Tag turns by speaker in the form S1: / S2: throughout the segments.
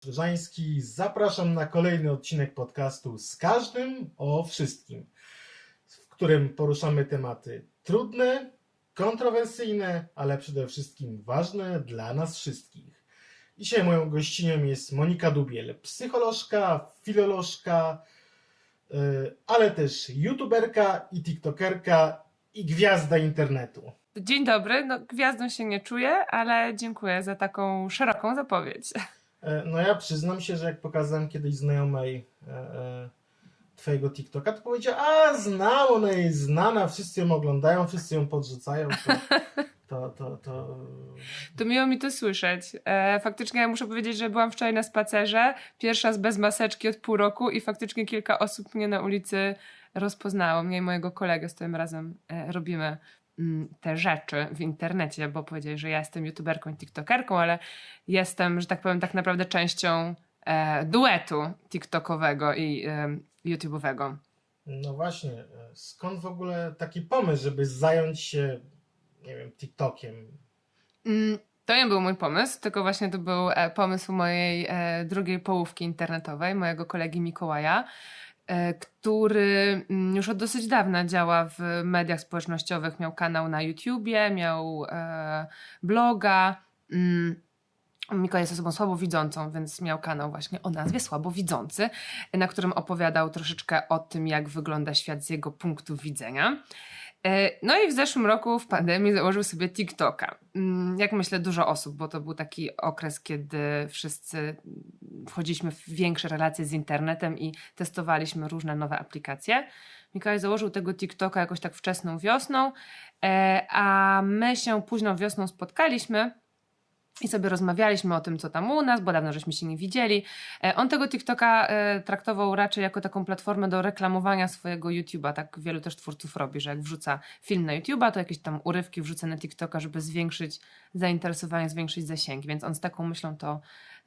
S1: Strzyżański. Zapraszam na kolejny odcinek podcastu z każdym o wszystkim, w którym poruszamy tematy trudne, kontrowersyjne, ale przede wszystkim ważne dla nas wszystkich. Dzisiaj moją gościnią jest Monika Dubiel, psycholożka, filolożka, yy, ale też youtuberka i tiktokerka i gwiazda internetu.
S2: Dzień dobry, no gwiazdą się nie czuję, ale dziękuję za taką szeroką zapowiedź.
S1: E, No ja przyznam się, że jak pokazałem kiedyś znajomej e, e, twojego TikToka, to powiedziała, a znam, ona jest znana, wszyscy ją oglądają, wszyscy ją podrzucają, to, to, to, to...
S2: To miło mi to słyszeć. E, faktycznie ja muszę powiedzieć, że byłam wczoraj na spacerze, pierwsza raz bez maseczki od pół roku i faktycznie kilka osób mnie na ulicy rozpoznało. Mnie i mojego kolegę, z którym razem e, robimy te rzeczy w internecie, bo powiedzieli, że ja jestem youtuberką i tiktokerką, ale jestem, że tak powiem, tak naprawdę częścią e, duetu tiktokowego i e, YouTube'owego.
S1: No właśnie, e, skąd w ogóle taki pomysł, żeby zająć się, nie wiem, TikTokiem?
S2: Mm, To nie był mój pomysł, tylko właśnie to był e, pomysł mojej e, drugiej połówki internetowej, mojego kolegi Mikołaja, który mm, już od dosyć dawna działa w mediach społecznościowych. Miał kanał na YouTubie, miał e, bloga. Mm, Mikołaj jest osobą słabowidzącą, więc miał kanał właśnie o nazwie Słabowidzący, na którym opowiadał troszeczkę o tym, jak wygląda świat z jego punktu widzenia. E, No i w zeszłym roku w pandemii założył sobie TikToka. Mm, Jak myślę, dużo osób, bo to był taki okres, kiedy wszyscy wchodziliśmy w większe relacje z internetem i testowaliśmy różne nowe aplikacje. Mikołaj założył tego TikToka jakoś tak wczesną wiosną, e, a my się późną wiosną spotkaliśmy. I sobie rozmawialiśmy o tym, co tam u nas, bo dawno żeśmy się nie widzieli. E, On tego TikToka e, traktował raczej jako taką platformę do reklamowania swojego YouTube'a. Tak wielu też twórców robi, że jak wrzuca film na YouTube'a, to jakieś tam urywki wrzuca na TikToka, żeby zwiększyć zainteresowanie, zwiększyć zasięgi. Więc on z taką myślą to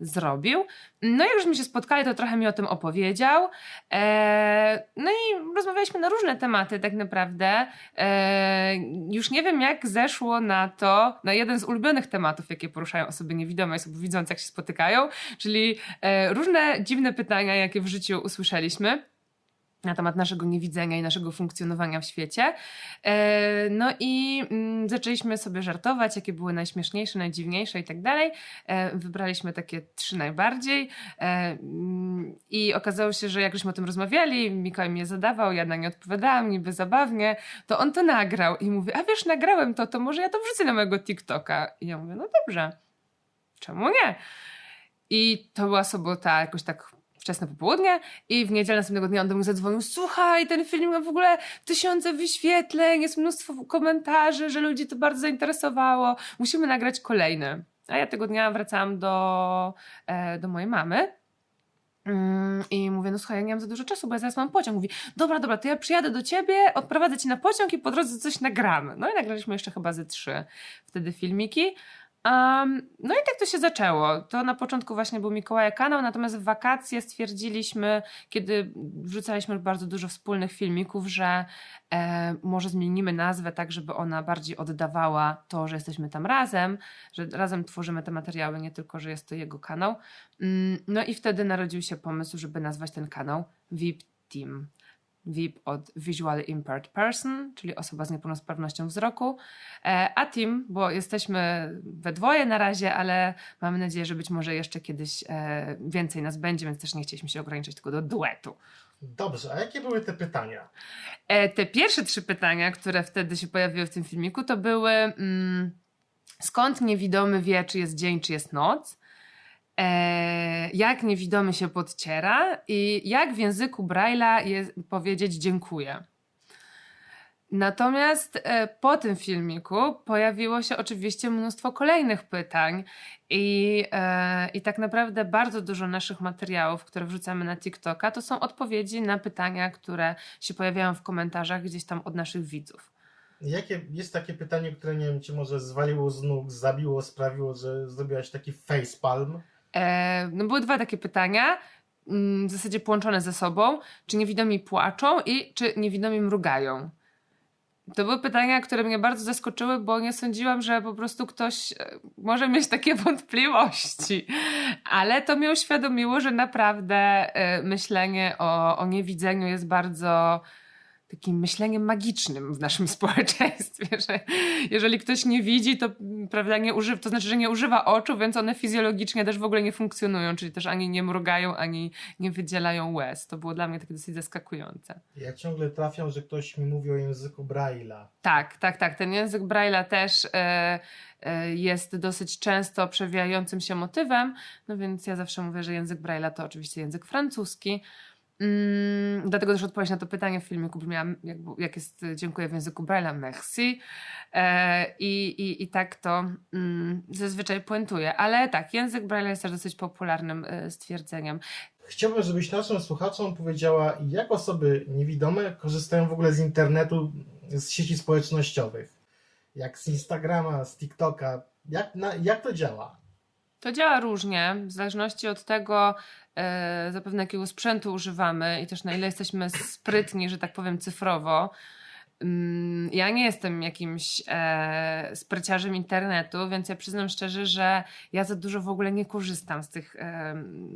S2: zrobił. No i żeśmy się spotkali, to trochę mi o tym opowiedział. E, no i rozmawialiśmy na różne tematy tak naprawdę. E, już nie wiem, jak zeszło na to, na jeden z ulubionych tematów, jakie poruszają osoby niewidome, osoby widzące, jak się spotykają, czyli e, różne dziwne pytania, jakie w życiu usłyszeliśmy na temat naszego niewidzenia i naszego funkcjonowania w świecie. E, No i mm, zaczęliśmy sobie żartować, jakie były najśmieszniejsze, najdziwniejsze i tak dalej. E, Wybraliśmy takie trzy najbardziej E, mm, i okazało się, że jak żeśmy o tym rozmawiali, Mikołaj mnie zadawał, ja na nie odpowiadałam, niby zabawnie, to on to nagrał i mówi, a wiesz, nagrałem to, to może ja to wrzucę na mojego TikToka. I ja mówię, no dobrze, czemu nie? I to była sobota, jakoś tak wczesne popołudnie i w niedzielę następnego dnia on do mnie zadzwonił, słuchaj, ten film ma w ogóle tysiące wyświetleń, jest mnóstwo komentarzy, że ludzi to bardzo zainteresowało, musimy nagrać kolejny. A ja tego dnia wracałam do, e, do mojej mamy. Mm, I mówię, no słuchaj, ja nie mam za dużo czasu, bo ja zaraz mam pociąg. Mówi, dobra, dobra, to ja przyjadę do ciebie, odprowadzę cię na pociąg i po drodze coś nagramy. No i nagraliśmy jeszcze chyba ze trzy wtedy filmiki. Um, no i tak to się zaczęło. To na początku właśnie był Mikołaja kanał, natomiast w wakacje stwierdziliśmy, kiedy wrzucaliśmy bardzo dużo wspólnych filmików, że e, może zmienimy nazwę tak, żeby ona bardziej oddawała to, że jesteśmy tam razem, że razem tworzymy te materiały, nie tylko, że jest to jego kanał. Mm, No i wtedy narodził się pomysł, żeby nazwać ten kanał VIP Team. VIP od Visually Impaired Person, czyli osoba z niepełnosprawnością wzroku, e, a Team, bo jesteśmy we dwoje na razie, ale mamy nadzieję, że być może jeszcze kiedyś e, więcej nas będzie, więc też nie chcieliśmy się ograniczyć tylko do duetu.
S1: Dobrze, a jakie były te pytania?
S2: E, Te pierwsze trzy pytania, które wtedy się pojawiły w tym filmiku, to były mm, skąd niewidomy wie, czy jest dzień, czy jest noc? E, jak niewidomy się podciera i jak w języku Braille'a jest powiedzieć dziękuję. Natomiast e, po tym filmiku pojawiło się oczywiście mnóstwo kolejnych pytań i, e, i tak naprawdę bardzo dużo naszych materiałów, które wrzucamy na TikToka, to są odpowiedzi na pytania, które się pojawiają w komentarzach gdzieś tam od naszych widzów.
S1: Jakie jest takie pytanie, które nie wiem, cię może zwaliło z nóg, zabiło, sprawiło, że zrobiłaś taki facepalm?
S2: E, no były dwa takie pytania, mm, w zasadzie połączone ze sobą. Czy niewidomi płaczą i czy niewidomi mrugają? To były pytania, które mnie bardzo zaskoczyły, bo nie sądziłam, że po prostu ktoś e, może mieć takie wątpliwości. Ale to mi uświadomiło, że naprawdę e, myślenie o, o niewidzeniu jest bardzo takim myśleniem magicznym w naszym społeczeństwie, że jeżeli ktoś nie widzi, to mm, prawda, nie używa, to znaczy, że nie używa oczu, więc one fizjologicznie też w ogóle nie funkcjonują, czyli też ani nie mrugają, ani nie wydzielają łez. To było dla mnie takie dosyć zaskakujące.
S1: Ja ciągle trafiam, że ktoś mi mówi o języku Braille'a.
S2: Tak, tak, tak. Ten język Braille'a też e, e, jest dosyć często przewijającym się motywem, no więc ja zawsze mówię, że język Braille'a to oczywiście język francuski. Mm, dlatego też odpowiedź na to pytanie w filmiku brzmiała, jak, jak jest dziękuję w języku Braille'a, merci. E, i, i, I tak to mm, zazwyczaj puentuje. Ale tak, język Braille'a jest też dosyć popularnym e, stwierdzeniem.
S1: Chciałbym, żebyś naszym słuchaczom powiedziała, jak osoby niewidome korzystają w ogóle z internetu, z sieci społecznościowych. Jak z Instagrama, z TikToka. Jak, na, jak to działa?
S2: To działa różnie, w zależności od tego, zapewne jakiego sprzętu używamy i też na ile jesteśmy sprytni, że tak powiem, cyfrowo. Mm, Ja nie jestem jakimś e, spryciarzem internetu, więc ja przyznam szczerze, że ja za dużo w ogóle nie korzystam z tych e,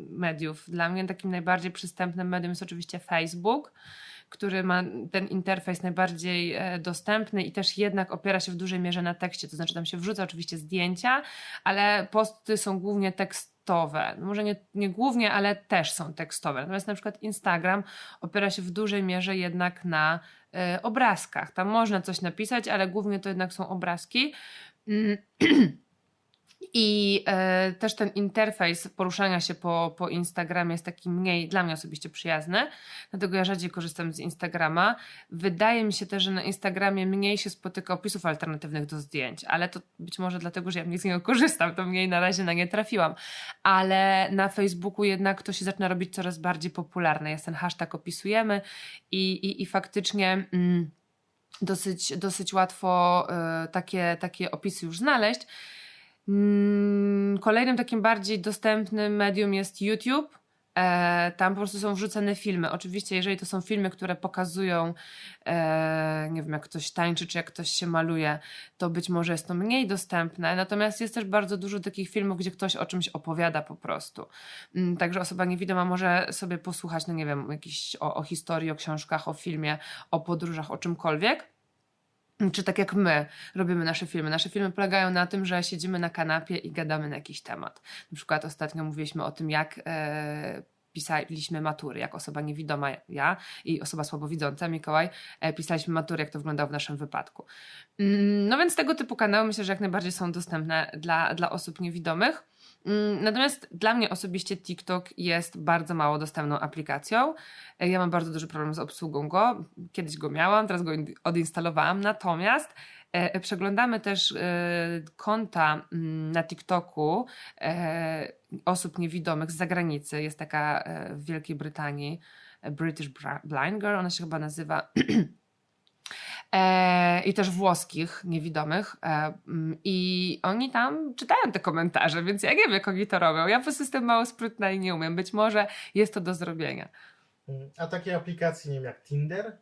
S2: mediów. Dla mnie takim najbardziej przystępnym medium jest oczywiście Facebook, który ma ten interfejs najbardziej e, dostępny i też jednak opiera się w dużej mierze na tekście. To znaczy, tam się wrzuca oczywiście zdjęcia, ale posty są głównie tekstowe. No może nie, nie głównie, ale też są tekstowe. Natomiast na przykład Instagram opiera się w dużej mierze jednak na e, obrazkach. Tam można coś napisać, ale głównie to jednak są obrazki. I e, też ten interfejs poruszania się po, po Instagramie jest taki mniej dla mnie osobiście przyjazny, dlatego ja rzadziej korzystam z Instagrama. Wydaje mi się też, że na Instagramie mniej się spotyka opisów alternatywnych do zdjęć, ale to być może dlatego, że ja mniej z niego korzystam, to mniej na razie na nie trafiłam. Ale na Facebooku jednak to się zaczyna robić coraz bardziej popularne. Jest ten hashtag opisujemy i, i, i faktycznie. Mm, dosyć, dosyć łatwo y, takie, takie opisy już znaleźć. Mm, Kolejnym takim bardziej dostępnym medium jest YouTube. E, tam po prostu są wrzucane filmy. Oczywiście, jeżeli to są filmy, które pokazują, e, nie wiem, jak ktoś tańczy, czy jak ktoś się maluje, to być może jest to mniej dostępne. Natomiast jest też bardzo dużo takich filmów, gdzie ktoś o czymś opowiada po prostu. Mm, Także osoba niewidoma może sobie posłuchać, no nie wiem, jakiś o, o historii, o książkach, o filmie, o podróżach, o czymkolwiek. Czy tak jak my robimy nasze filmy. Nasze filmy polegają na tym, że siedzimy na kanapie i gadamy na jakiś temat. Na przykład ostatnio mówiliśmy o tym, jak e, pisaliśmy matury, jak osoba niewidoma, ja i osoba słabowidząca, Mikołaj, e, pisaliśmy matury, jak to wyglądało w naszym wypadku. Mm, No więc tego typu kanały myślę, że jak najbardziej są dostępne dla, dla osób niewidomych. Mm, Natomiast dla mnie osobiście TikTok jest bardzo mało dostępną aplikacją. E, Ja mam bardzo duży problem z obsługą go. Kiedyś go miałam, teraz go in- odinstalowałam. Natomiast e, przeglądamy też e, konta mm, na TikToku osób niewidomych z zagranicy. Jest taka w Wielkiej Brytanii British Blind Girl, ona się chyba nazywa. E, I też włoskich niewidomych. E, mm, I oni tam czytają te komentarze, więc ja nie wiem, jak oni to robią. Ja po prostu jestem mało sprytna i nie umiem. Być może jest to do zrobienia.
S1: Mm, A takie aplikacje, nie wiem, jak Tinder?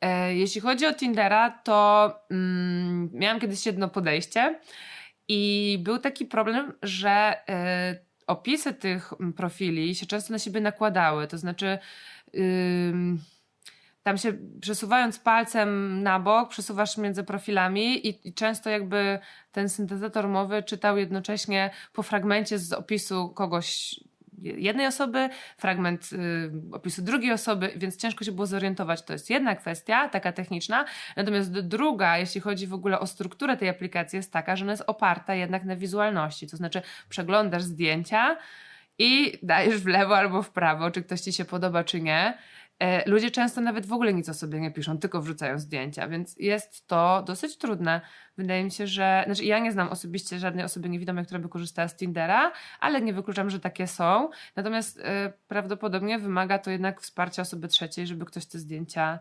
S2: E, jeśli chodzi o Tindera, to mm, miałam kiedyś jedno podejście i był taki problem, że e, opisy tych mm, profili się często na siebie nakładały. To znaczy, ym, tam się przesuwając palcem na bok, przesuwasz między profilami i, i często jakby ten syntezator mowy czytał jednocześnie po fragmencie z opisu kogoś jednej osoby, fragment y, opisu drugiej osoby, więc ciężko się było zorientować. To jest jedna kwestia, taka techniczna. Natomiast druga, jeśli chodzi w ogóle o strukturę tej aplikacji, jest taka, że ona jest oparta jednak na wizualności. To znaczy, przeglądasz zdjęcia i dajesz w lewo albo w prawo, czy ktoś ci się podoba, czy nie. E, Ludzie często nawet w ogóle nic o sobie nie piszą, tylko wrzucają zdjęcia, więc jest to dosyć trudne. Wydaje mi się, że. Znaczy, ja nie znam osobiście żadnej osoby niewidomej, która by korzystała z Tindera, ale nie wykluczam, że takie są. Natomiast e, prawdopodobnie wymaga to jednak wsparcia osoby trzeciej, żeby ktoś te zdjęcia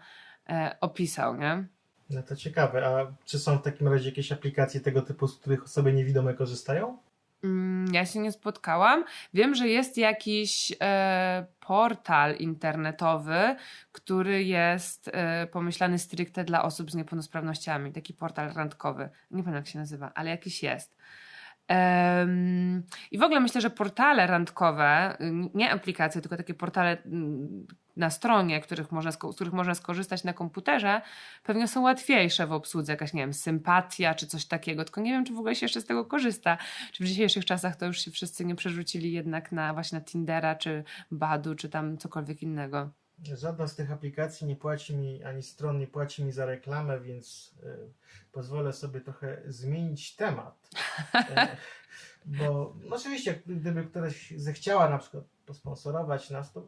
S2: e, opisał, nie?
S1: No to ciekawe. A czy są w takim razie jakieś aplikacje tego typu, z których osoby niewidome korzystają?
S2: Mm, Ja się nie spotkałam. Wiem, że jest jakiś e, portal internetowy, który jest e, pomyślany stricte dla osób z niepełnosprawnościami. Taki portal randkowy. Nie pamiętam, jak się nazywa, ale jakiś jest. I w ogóle myślę, że portale randkowe, nie aplikacje, tylko takie portale na stronie, których można, z których można skorzystać na komputerze, pewnie są łatwiejsze w obsłudze, jakaś, nie wiem, sympatia czy coś takiego, tylko nie wiem, czy w ogóle się jeszcze z tego korzysta. Czy w dzisiejszych czasach to już się wszyscy nie przerzucili jednak na właśnie na Tindera, czy Badu, czy tam cokolwiek innego.
S1: Żadna z tych aplikacji nie płaci mi, ani stron nie płaci mi za reklamę, więc y, pozwolę sobie trochę zmienić temat. E, bo no oczywiście, gdyby ktoś zechciała na przykład posponsorować nas, to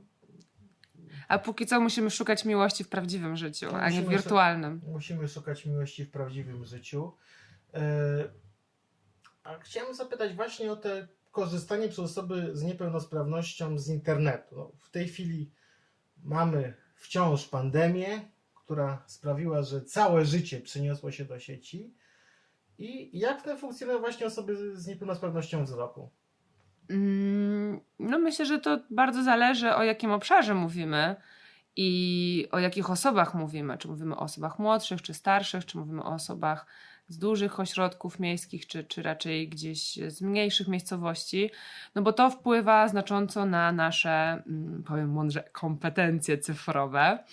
S2: A póki co musimy szukać miłości w prawdziwym życiu, a nie w
S1: Musimy
S2: wirtualnym.
S1: musimy szukać miłości w prawdziwym życiu. E, A chciałem zapytać właśnie o te korzystanie przez osoby z niepełnosprawnością z internetu. No, w tej chwili mamy wciąż pandemię, która sprawiła, że całe życie przeniosło się do sieci. I jak w tym funkcjonują właśnie osoby z niepełnosprawnością wzroku?
S2: Mm, No myślę, że to bardzo zależy o jakim obszarze mówimy i o jakich osobach mówimy. Czy mówimy o osobach młodszych, czy starszych, czy mówimy o osobach z dużych ośrodków miejskich, czy, czy raczej gdzieś z mniejszych miejscowości, no bo to wpływa znacząco na nasze, mm, powiem mądrze, kompetencje cyfrowe.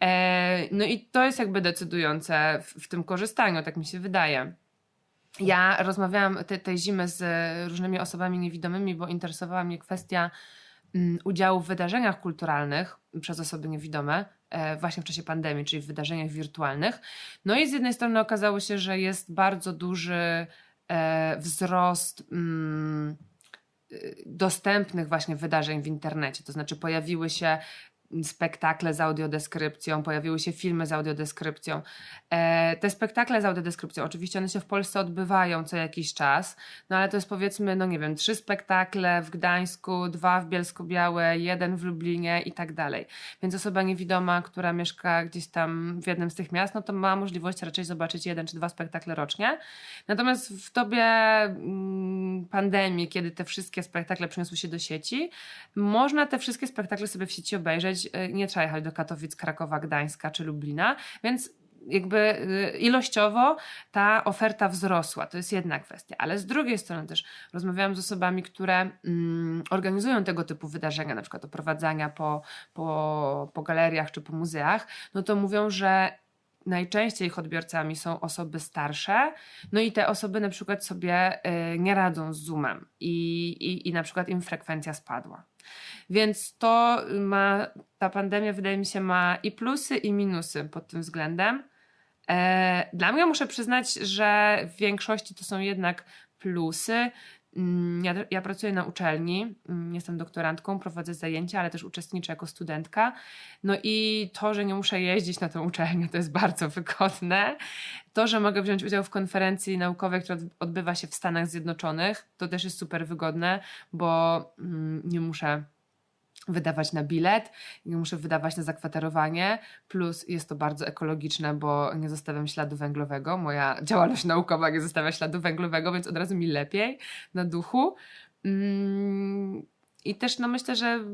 S2: E, No i to jest jakby decydujące w, w tym korzystaniu, tak mi się wydaje. Ja rozmawiałam te, tej zimy z różnymi osobami niewidomymi, bo interesowała mnie kwestia mm, udziału w wydarzeniach kulturalnych przez osoby niewidome, właśnie w czasie pandemii, czyli w wydarzeniach wirtualnych. No i z jednej strony okazało się, że jest bardzo duży e, wzrost. Mm, y, dostępnych właśnie wydarzeń w internecie. To znaczy pojawiły się spektakle z audiodeskrypcją, pojawiły się filmy z audiodeskrypcją. E, te spektakle z audiodeskrypcją, oczywiście one się w Polsce odbywają co jakiś czas, no ale to jest powiedzmy, no nie wiem, trzy spektakle w Gdańsku, dwa w Bielsko-Białe, jeden w Lublinie i tak dalej. Więc osoba niewidoma, która mieszka gdzieś tam w jednym z tych miast, no to ma możliwość raczej zobaczyć jeden czy dwa spektakle rocznie. Natomiast w dobie mm, pandemii, kiedy te wszystkie spektakle przeniosły się do sieci, można te wszystkie spektakle sobie w sieci obejrzeć. Y, Nie trzeba jechać do Katowic, Krakowa, Gdańska czy Lublina, więc jakby y, ilościowo ta oferta wzrosła. To jest jedna kwestia. Ale z drugiej strony też rozmawiałam z osobami, które mm, organizują tego typu wydarzenia, na przykład oprowadzania po, po, po galeriach czy po muzeach, no to mówią, że najczęściej ich odbiorcami są osoby starsze, no i te osoby na przykład sobie y, nie radzą z Zoomem i, i, i na przykład im frekwencja spadła. Więc to ma, ta pandemia wydaje mi się ma i plusy i minusy pod tym względem. E, Dla mnie muszę przyznać, że w większości to są jednak plusy. Mm, Ja, ja pracuję na uczelni, mm, jestem doktorantką, prowadzę zajęcia, ale też uczestniczę jako studentka. No i to, że nie muszę jeździć na tę uczelnię, to jest bardzo wygodne. To, że mogę wziąć udział w konferencji naukowej, która odbywa się w Stanach Zjednoczonych, to też jest super wygodne, bo mm, nie muszę wydawać na bilet, nie muszę wydawać na zakwaterowanie, plus jest to bardzo ekologiczne, bo nie zostawiam śladu węglowego. Moja działalność naukowa nie zostawia śladu węglowego, więc od razu mi lepiej na duchu. Mm, I też no myślę, że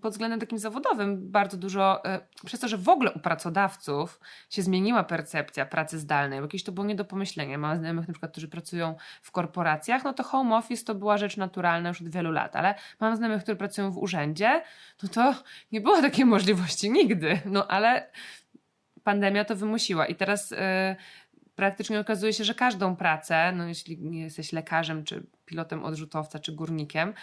S2: pod względem takim zawodowym bardzo dużo, e, przez to, że w ogóle u pracodawców się zmieniła percepcja pracy zdalnej, bo jakieś to było nie do pomyślenia. Mam znajomych na przykład, którzy pracują w korporacjach, no to home office to była rzecz naturalna już od wielu lat, ale mam znajomych, którzy pracują w urzędzie, no to nie było takiej możliwości nigdy, no ale pandemia to wymusiła i teraz e, praktycznie okazuje się, że każdą pracę, no jeśli nie jesteś lekarzem, czy pilotem odrzutowca, czy górnikiem,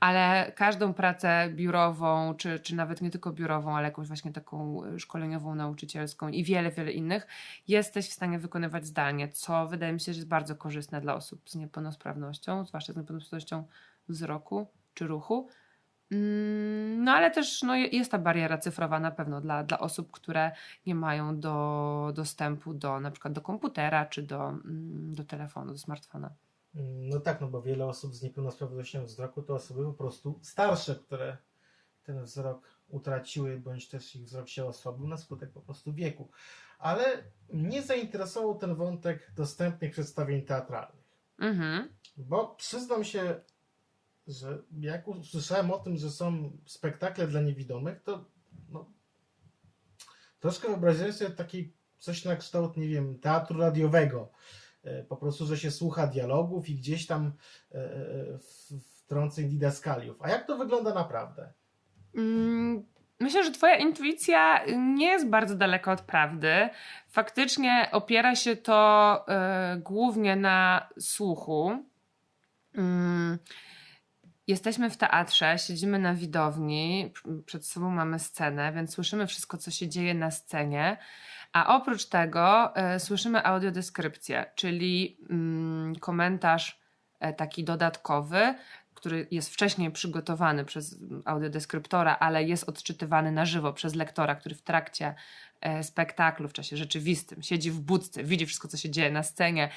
S2: ale każdą pracę biurową, czy, czy nawet nie tylko biurową, ale jakąś właśnie taką szkoleniową, nauczycielską i wiele, wiele innych, jesteś w stanie wykonywać zdalnie, co wydaje mi się, że jest bardzo korzystne dla osób z niepełnosprawnością, zwłaszcza z niepełnosprawnością wzroku czy ruchu. Mm, No ale też no, je- jest ta bariera cyfrowa na pewno dla, dla osób, które nie mają do, dostępu do na przykład do komputera czy do, mm, do telefonu, do smartfona.
S1: Mm, No tak, no bo wiele osób z niepełnosprawnością wzroku to osoby po prostu starsze, które ten wzrok utraciły, bądź też ich wzrok się osłabił na skutek po prostu wieku. Ale mnie zainteresował ten wątek dostępnych przedstawień teatralnych.
S2: Mhm.
S1: Bo przyznam się, że jak usłyszałem o tym, że są spektakle dla niewidomych, to no, troszkę wyobraziłem sobie taki coś na kształt, nie wiem, teatru radiowego. E, Po prostu, że się słucha dialogów i gdzieś tam e, e, wtrąceń didaskaliów. A jak to wygląda naprawdę?
S2: Mm, Myślę, że Twoja intuicja nie jest bardzo daleka od prawdy. Faktycznie opiera się to głównie na słuchu. Mm, Jesteśmy w teatrze, siedzimy na widowni, przed sobą mamy scenę, więc słyszymy wszystko, co się dzieje na scenie. A oprócz tego e, słyszymy audiodeskrypcję, czyli mm, komentarz e, taki dodatkowy, który jest wcześniej przygotowany przez audiodeskryptora, ale jest odczytywany na żywo przez lektora, który w trakcie e, spektaklu, w czasie rzeczywistym, siedzi w budce, widzi wszystko, co się dzieje na scenie,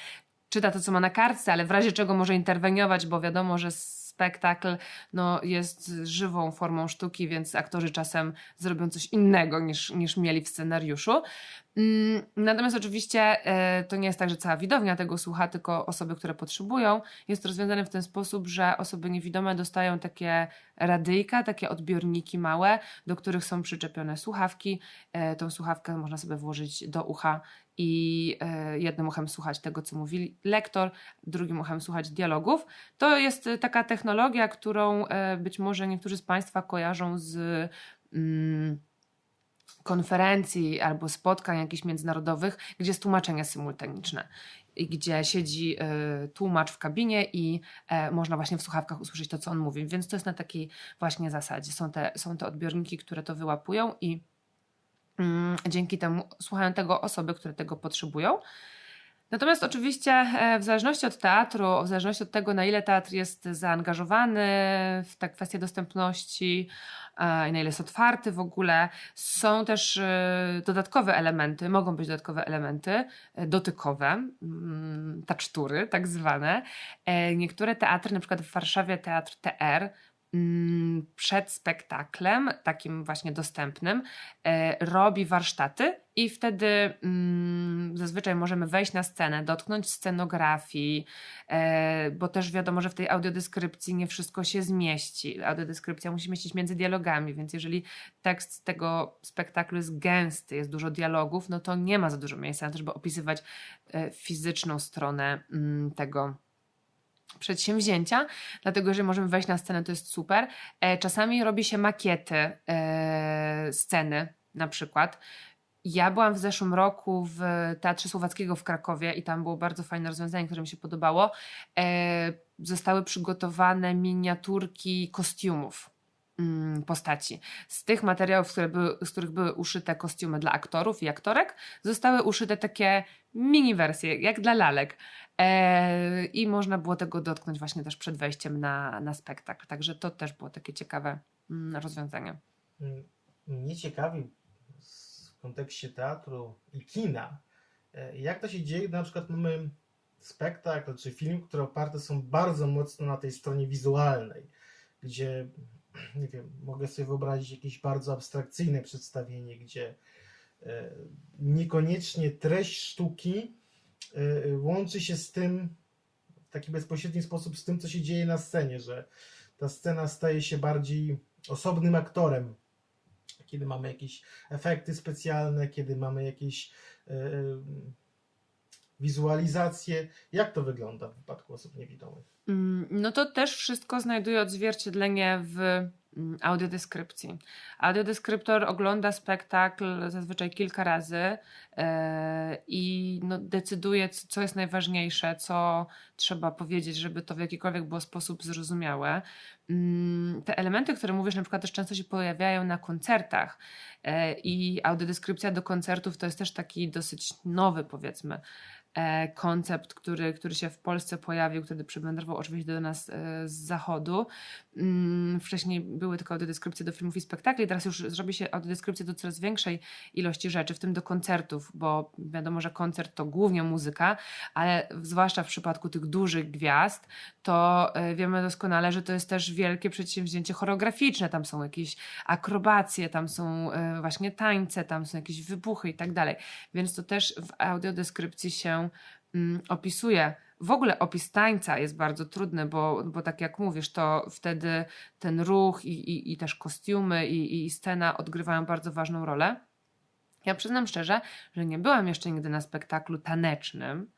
S2: czyta to, co ma na kartce, ale w razie czego może interweniować, bo wiadomo, że spektakl no, jest żywą formą sztuki, więc aktorzy czasem zrobią coś innego niż, niż mieli w scenariuszu. Mm, Natomiast oczywiście e, to nie jest tak, że cała widownia tego słucha, tylko osoby, które potrzebują. Jest to rozwiązane w ten sposób, że osoby niewidome dostają takie radyjka, takie odbiorniki małe, do których są przyczepione słuchawki. E, Tą słuchawkę można sobie włożyć do ucha i e, jednym uchem słuchać tego, co mówi lektor, drugim uchem słuchać dialogów. To jest e, taka technologia, którą e, być może niektórzy z Państwa kojarzą z mm, konferencji albo spotkań jakichś międzynarodowych, gdzie jest tłumaczenie symultaniczne. I gdzie siedzi e, tłumacz w kabinie i e, można właśnie w słuchawkach usłyszeć to, co on mówi. Więc to jest na takiej właśnie zasadzie. Są te, są te odbiorniki, które to wyłapują i dzięki temu słuchają tego osoby, które tego potrzebują. Natomiast oczywiście e, w zależności od teatru, w zależności od tego, na ile teatr jest zaangażowany w te kwestie dostępności e, i na ile jest otwarty w ogóle, są też e, dodatkowe elementy, mogą być dodatkowe elementy dotykowe, mm, tacztury tak zwane. Niektóre teatry, na przykład w Warszawie Teatr TR, mm, przed spektaklem, takim właśnie dostępnym, e, robi warsztaty i wtedy mm, zazwyczaj możemy wejść na scenę, dotknąć scenografii, e, bo też wiadomo, że w tej audiodeskrypcji nie wszystko się zmieści. Audiodeskrypcja musi mieścić między dialogami, więc jeżeli tekst tego spektaklu jest gęsty, jest dużo dialogów, no to nie ma za dużo miejsca na to, żeby opisywać e, fizyczną stronę mm, tego przedsięwzięcia, dlatego że możemy wejść na scenę, to jest super. E, czasami robi się makiety e, sceny, na przykład. Ja byłam w zeszłym roku w Teatrze Słowackiego w Krakowie i tam było bardzo fajne rozwiązanie, które mi się podobało. E, zostały przygotowane miniaturki kostiumów mm, postaci. Z tych materiałów, które były, z których były uszyte kostiumy dla aktorów i aktorek, zostały uszyte takie mini wersje, jak dla lalek. E, I można było tego dotknąć właśnie też przed wejściem na, na spektakl. Także to też było takie ciekawe mm, rozwiązanie.
S1: Mm, Mnie ciekawi w kontekście teatru i kina, e, jak to się dzieje, na przykład mamy spektakl czy film, które oparte są bardzo mocno na tej stronie wizualnej, gdzie, nie wiem, mogę sobie wyobrazić jakieś bardzo abstrakcyjne przedstawienie, gdzie e, niekoniecznie treść sztuki łączy się z tym w taki bezpośredni sposób z tym, co się dzieje na scenie, że ta scena staje się bardziej osobnym aktorem, kiedy mamy jakieś efekty specjalne, kiedy mamy jakieś e, wizualizacje. Jak to wygląda w wypadku osób niewidomych?
S2: Mm, No to też wszystko znajduje odzwierciedlenie w audiodeskrypcji. Audiodeskryptor ogląda spektakl zazwyczaj kilka razy e, i no, decyduje, co, jest najważniejsze, co trzeba powiedzieć, żeby to w jakikolwiek było sposób zrozumiałe. Mm, Te elementy, które mówisz, na przykład też często się pojawiają na koncertach e, i audiodeskrypcja do koncertów to jest też taki dosyć nowy, powiedzmy, e, koncept, który, który się w Polsce pojawił, który przywędrował oczywiście do nas z zachodu. Mm, Wcześniej były tylko audiodeskrypcje do filmów i spektakli, teraz już zrobi się audiodeskrypcje do coraz większej ilości rzeczy, w tym do koncertów, bo wiadomo, że koncert to głównie muzyka, ale zwłaszcza w przypadku tych dużych gwiazd, to e, wiemy doskonale, że to jest też wielkie przedsięwzięcie choreograficzne. Tam są jakieś akrobacje, tam są e, właśnie tańce, tam są jakieś wybuchy i tak dalej. Więc to też w audiodeskrypcji się opisuje. W ogóle opis tańca jest bardzo trudny, bo, bo tak jak mówisz, to wtedy ten ruch i, i, i też kostiumy i, i scena odgrywają bardzo ważną rolę. Ja przyznam szczerze, że nie byłam jeszcze nigdy na spektaklu tanecznym,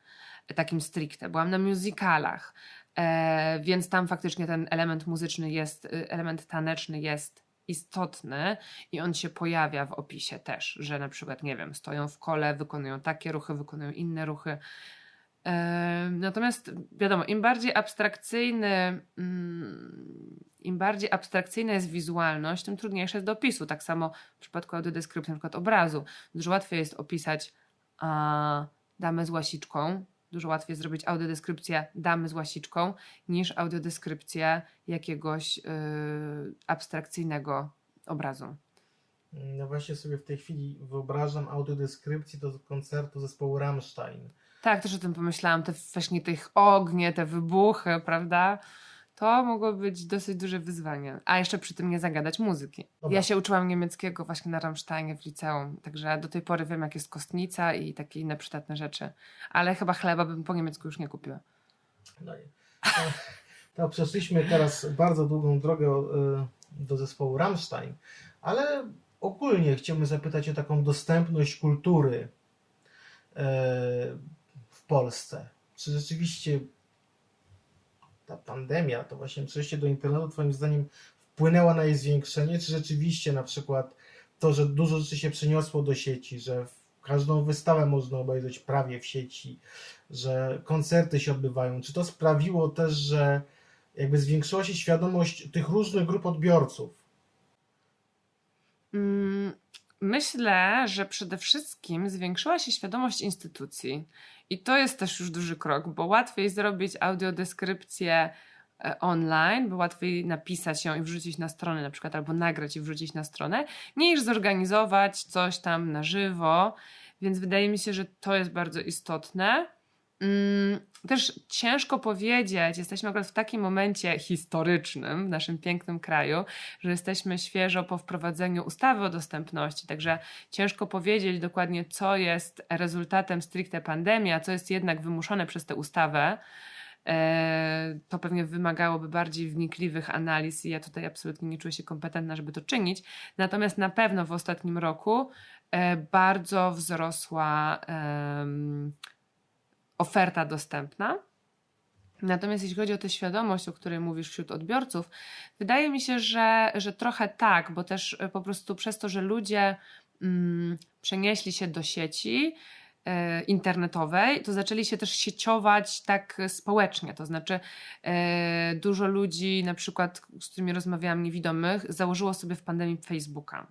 S2: takim stricte. Byłam na musicalach, e, więc tam faktycznie ten element muzyczny jest, y, element taneczny jest istotny i on się pojawia w opisie też, że na przykład, nie wiem, stoją w kole, wykonują takie ruchy, wykonują inne ruchy. Natomiast wiadomo, im bardziej abstrakcyjny, mm, im bardziej abstrakcyjna jest wizualność, tym trudniejsze jest do opisu. Tak samo w przypadku audiodeskrypcji, na przykład obrazu. Dużo łatwiej jest opisać a, damę z łasiczką, dużo łatwiej zrobić audiodeskrypcję damy z łasiczką, niż audiodeskrypcję jakiegoś y, abstrakcyjnego obrazu.
S1: No właśnie sobie w tej chwili wyobrażam audiodeskrypcję do koncertu zespołu Rammstein.
S2: Tak, też o tym pomyślałam, te właśnie tych ognie, te wybuchy, prawda? To mogło być dosyć duże wyzwanie. A jeszcze przy tym nie zagadać muzyki.
S1: Dobra.
S2: Ja się uczyłam niemieckiego właśnie na Rammsteinie w liceum, także do tej pory wiem, jak jest kostnica i takie inne przydatne rzeczy. Ale chyba chleba bym po niemiecku już nie kupiła.
S1: No i, to, to przeszliśmy teraz bardzo długą drogę e, do zespołu Rammstein, ale ogólnie chciałbym zapytać o taką dostępność kultury e, w Polsce. Czy rzeczywiście ta pandemia, to właśnie przejście do internetu, Twoim zdaniem, wpłynęła na jej zwiększenie? Czy rzeczywiście na przykład to, że dużo rzeczy się przeniosło do sieci, że każdą wystawę można obejrzeć prawie w sieci, że koncerty się odbywają, czy to sprawiło też, że jakby zwiększyła się świadomość tych różnych grup odbiorców?
S2: Mm, Myślę, że przede wszystkim zwiększyła się świadomość instytucji. I to jest też już duży krok, bo łatwiej zrobić audiodeskrypcję e, online, bo łatwiej napisać ją i wrzucić na stronę, na przykład, albo nagrać i wrzucić na stronę, niż zorganizować coś tam na żywo. Więc wydaje mi się, że to jest bardzo istotne. Mm, Też ciężko powiedzieć, jesteśmy akurat w takim momencie historycznym w naszym pięknym kraju, że jesteśmy świeżo po wprowadzeniu ustawy o dostępności, także ciężko powiedzieć dokładnie, co jest rezultatem stricte pandemii, a co jest jednak wymuszone przez tę ustawę. E, To pewnie wymagałoby bardziej wnikliwych analiz i ja tutaj absolutnie nie czuję się kompetentna, żeby to czynić. Natomiast na pewno w ostatnim roku e, bardzo wzrosła em, oferta dostępna. Natomiast jeśli chodzi o tę świadomość, o której mówisz wśród odbiorców, wydaje mi się, że, że trochę tak, bo też e, po prostu przez to, że ludzie mm, przenieśli się do sieci e, internetowej, to zaczęli się też sieciować tak społecznie. To znaczy, e, dużo ludzi, na przykład, z którymi rozmawiałam, niewidomych, założyło sobie w pandemii Facebooka.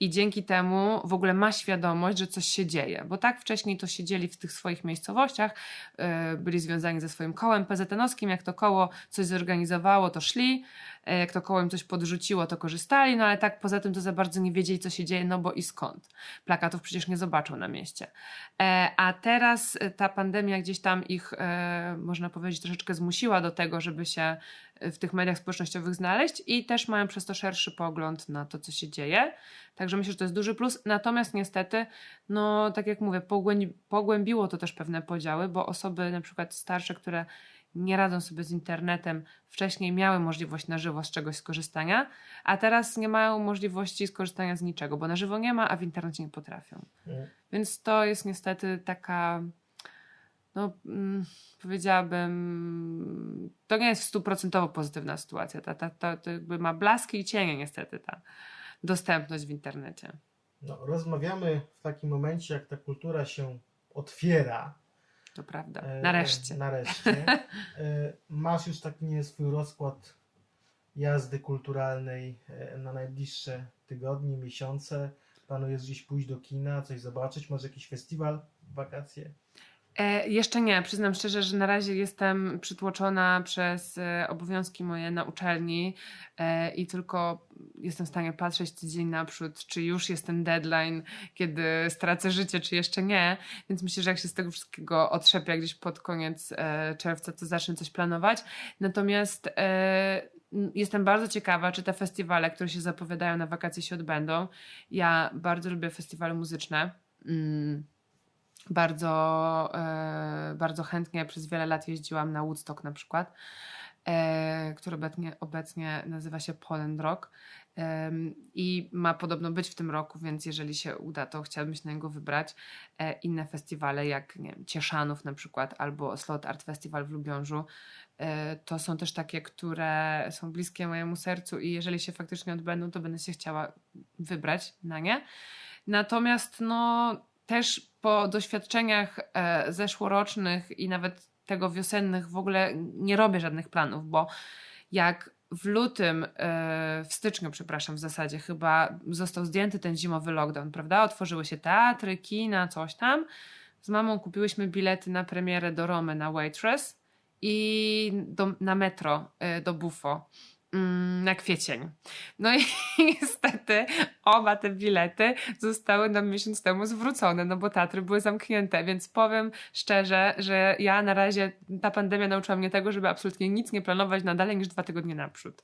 S2: I dzięki temu w ogóle ma świadomość, że coś się dzieje. Bo tak wcześniej to siedzieli w tych swoich miejscowościach, e, byli związani ze swoim kołem PZN-owskim. Jak to koło coś zorganizowało, to szli. E, Jak to koło im coś podrzuciło, to korzystali. No ale tak poza tym to za bardzo nie wiedzieli, co się dzieje, no bo i skąd. Plakatów przecież nie zobaczą na mieście. E, A teraz ta pandemia gdzieś tam ich, e, można powiedzieć, troszeczkę zmusiła do tego, żeby się w tych mediach społecznościowych znaleźć i też mają przez to szerszy pogląd na to, co się dzieje. Także myślę, że to jest duży plus. Natomiast niestety, no tak jak mówię, pogłębi- pogłębiło to też pewne podziały, bo osoby na przykład starsze, które nie radzą sobie z internetem, wcześniej miały możliwość na żywo z czegoś skorzystania, a teraz nie mają możliwości skorzystania z niczego, bo na żywo nie ma, a w internecie nie potrafią.
S1: Mm.
S2: Więc to jest niestety taka, no mm, powiedziałabym, to nie jest stuprocentowo pozytywna sytuacja. Ta, ta, ta, to jakby ma blaski i cienie niestety ta dostępność w internecie.
S1: No, rozmawiamy w takim momencie, jak ta kultura się otwiera.
S2: To prawda.
S1: e,
S2: Nareszcie.
S1: nareszcie. E, Masz już taki nie swój rozkład jazdy kulturalnej e, na najbliższe tygodnie, miesiące. Planujesz gdzieś pójść do kina, coś zobaczyć, może jakiś festiwal, wakacje?
S2: E, jeszcze nie, przyznam szczerze, że na razie jestem przytłoczona przez e, obowiązki moje na uczelni e, i tylko jestem w stanie patrzeć tydzień naprzód, czy już jest ten deadline, kiedy stracę życie, czy jeszcze nie. Więc myślę, że jak się z tego wszystkiego otrzepię gdzieś pod koniec e, czerwca, to zacznę coś planować. Natomiast e, jestem bardzo ciekawa, czy te festiwale, które się zapowiadają na wakacje się odbędą. Ja bardzo lubię festiwale muzyczne. Mm Bardzo, e, bardzo chętnie przez wiele lat jeździłam na Woodstock na przykład, e, który obecnie, obecnie nazywa się Poland Rock i ma podobno być w tym roku, więc jeżeli się uda, to chciałabym się na niego wybrać. E, inne festiwale jak nie wiem, Cieszanów na przykład albo Slot Art Festival w Lubiążu to są też takie, które są bliskie mojemu sercu i jeżeli się faktycznie odbędą, to będę się chciała wybrać na nie. Natomiast no też po doświadczeniach e, zeszłorocznych i nawet tego wiosennych w ogóle nie robię żadnych planów, bo jak w lutym, e, w styczniu, przepraszam, w zasadzie chyba został zdjęty ten zimowy lockdown, prawda? Otworzyły się teatry, kina, coś tam. Z mamą kupiłyśmy bilety na premierę do Romy na Waitress i do, na metro e, do Buffo na kwiecień. No i niestety oba te bilety zostały nam miesiąc temu zwrócone, no bo teatry były zamknięte, więc powiem szczerze, że ja na razie ta pandemia nauczyła mnie tego, żeby absolutnie nic nie planować na dalej niż dwa tygodnie naprzód.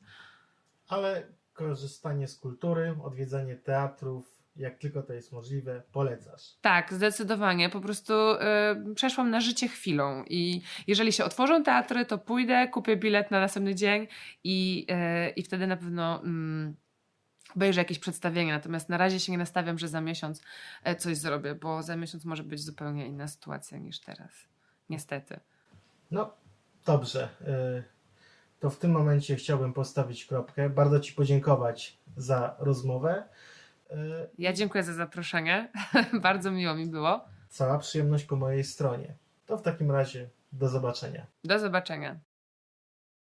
S1: Ale korzystanie z kultury, odwiedzanie teatrów, jak tylko to jest możliwe, polecasz.
S2: Tak, zdecydowanie. Po prostu y, przeszłam na życie chwilą i jeżeli się otworzą teatry, to pójdę, kupię bilet na następny dzień i, y, i wtedy na pewno mm, obejrzę jakieś przedstawienie. Natomiast na razie się nie nastawiam, że za miesiąc e, coś zrobię, bo za miesiąc może być zupełnie inna sytuacja niż teraz. Niestety.
S1: No, dobrze. y, To w tym momencie chciałbym postawić kropkę. Bardzo Ci podziękować za rozmowę. Y,
S2: Ja dziękuję za zaproszenie. Bardzo miło mi było.
S1: Cała przyjemność po mojej stronie. To w takim razie do zobaczenia.
S2: Do zobaczenia.